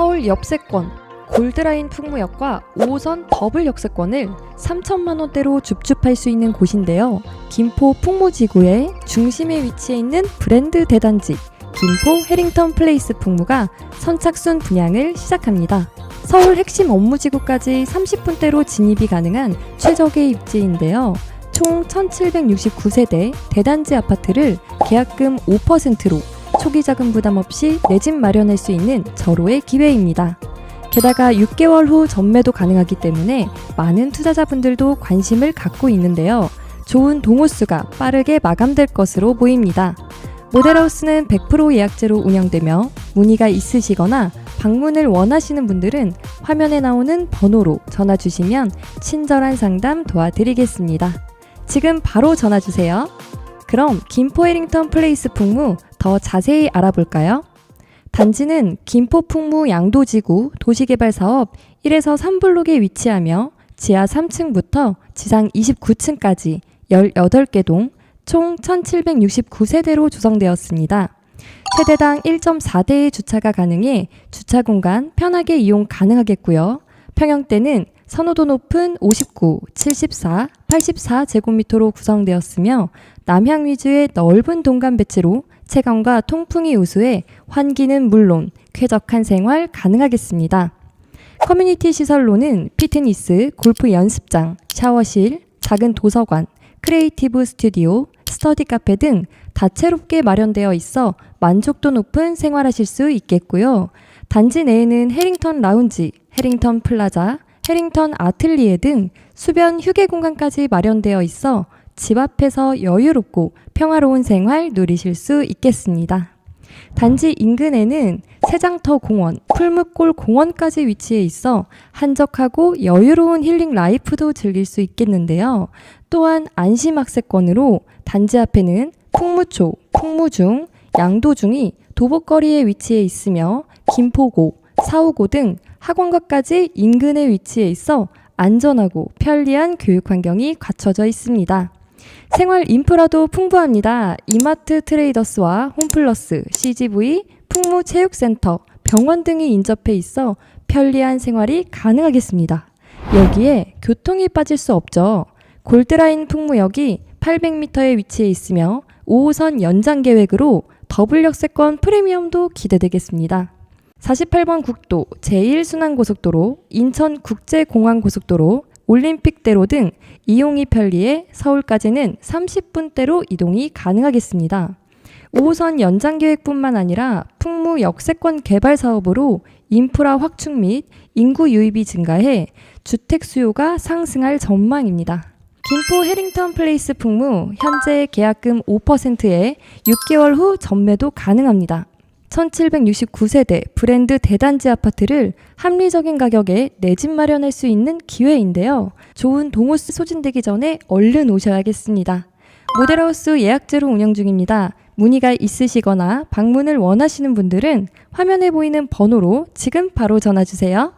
서울 역세권 골드라인 풍무역과 5호선 더블 역세권을 3천만 원대로 줍줍할 수 있는 곳인데요. 김포 풍무지구의 중심에 위치해 있는 브랜드 대단지 김포 해링턴 플레이스 풍무가 선착순 분양을 시작합니다. 서울 핵심 업무지구까지 30분대로 진입이 가능한 최적의 입지인데요. 총 1769세대 대단지 아파트를 계약금 5%로 초기 자금 부담 없이 내 집 마련할 수 있는 절호의 기회입니다. 게다가 6개월 후 전매도 가능하기 때문에 많은 투자자분들도 관심을 갖고 있는데요. 좋은 동호수가 빠르게 마감될 것으로 보입니다. 모델하우스는 100% 예약제로 운영되며 문의가 있으시거나 방문을 원하시는 분들은 화면에 나오는 번호로 전화 주시면 친절한 상담 도와드리겠습니다. 지금 바로 전화 주세요. 그럼 김포 해링턴 플레이스 풍무 더 자세히 알아볼까요? 단지는 김포 풍무 양도지구 도시개발 사업 1에서 3블록에 위치하며 지하 3층부터 지상 29층까지 18개 동 총 1769세대로 조성되었습니다. 세대당 1.4대의 주차가 가능해 주차 공간 편하게 이용 가능하겠고요. 평형대는 선호도 높은 59, 74, 84제곱미터로 구성되었으며 남향 위주의 넓은 동간 배치로 채광과 통풍이 우수해 환기는 물론 쾌적한 생활 가능하겠습니다. 커뮤니티 시설로는 피트니스, 골프 연습장, 샤워실, 작은 도서관, 크리에이티브 스튜디오, 스터디 카페 등 다채롭게 마련되어 있어 만족도 높은 생활하실 수 있겠고요. 단지 내에는 해링턴 라운지, 해링턴 플라자, 해링턴 아틀리에 등 수변 휴게 공간까지 마련되어 있어 집 앞에서 여유롭고 평화로운 생활 누리실 수 있겠습니다. 단지 인근에는 세장터 공원, 풀무골 공원까지 위치해 있어 한적하고 여유로운 힐링 라이프도 즐길 수 있겠는데요. 또한 안심학세권으로 단지 앞에는 풍무초, 풍무중, 양도중이 도보거리에 위치해 있으며 김포고, 사오고 등 학원과까지 인근에 위치해 있어 안전하고 편리한 교육 환경이 갖춰져 있습니다. 생활 인프라도 풍부합니다. 이마트 트레이더스와 홈플러스, CGV, 풍무체육센터, 병원 등이 인접해 있어 편리한 생활이 가능하겠습니다. 여기에 교통이 빠질 수 없죠. 골드라인 풍무역이 800m에 위치해 있으며 5호선 연장 계획으로 더블 역세권 프리미엄도 기대되겠습니다. 48번 국도, 제1순환고속도로, 인천국제공항고속도로, 올림픽대로 등 이용이 편리해 서울까지는 30분대로 이동이 가능하겠습니다. 5호선 연장 계획뿐만 아니라 풍무 역세권 개발 사업으로 인프라 확충 및 인구 유입이 증가해 주택 수요가 상승할 전망입니다. 김포 해링턴 플레이스 풍무 현재 계약금 5%에 6개월 후 전매도 가능합니다. 1769세대 브랜드 대단지 아파트를 합리적인 가격에 내 집 마련할 수 있는 기회인데요. 좋은 동호수 소진되기 전에 얼른 오셔야겠습니다. 모델하우스 예약제로 운영 중입니다. 문의가 있으시거나 방문을 원하시는 분들은 화면에 보이는 번호로 지금 바로 전화 주세요.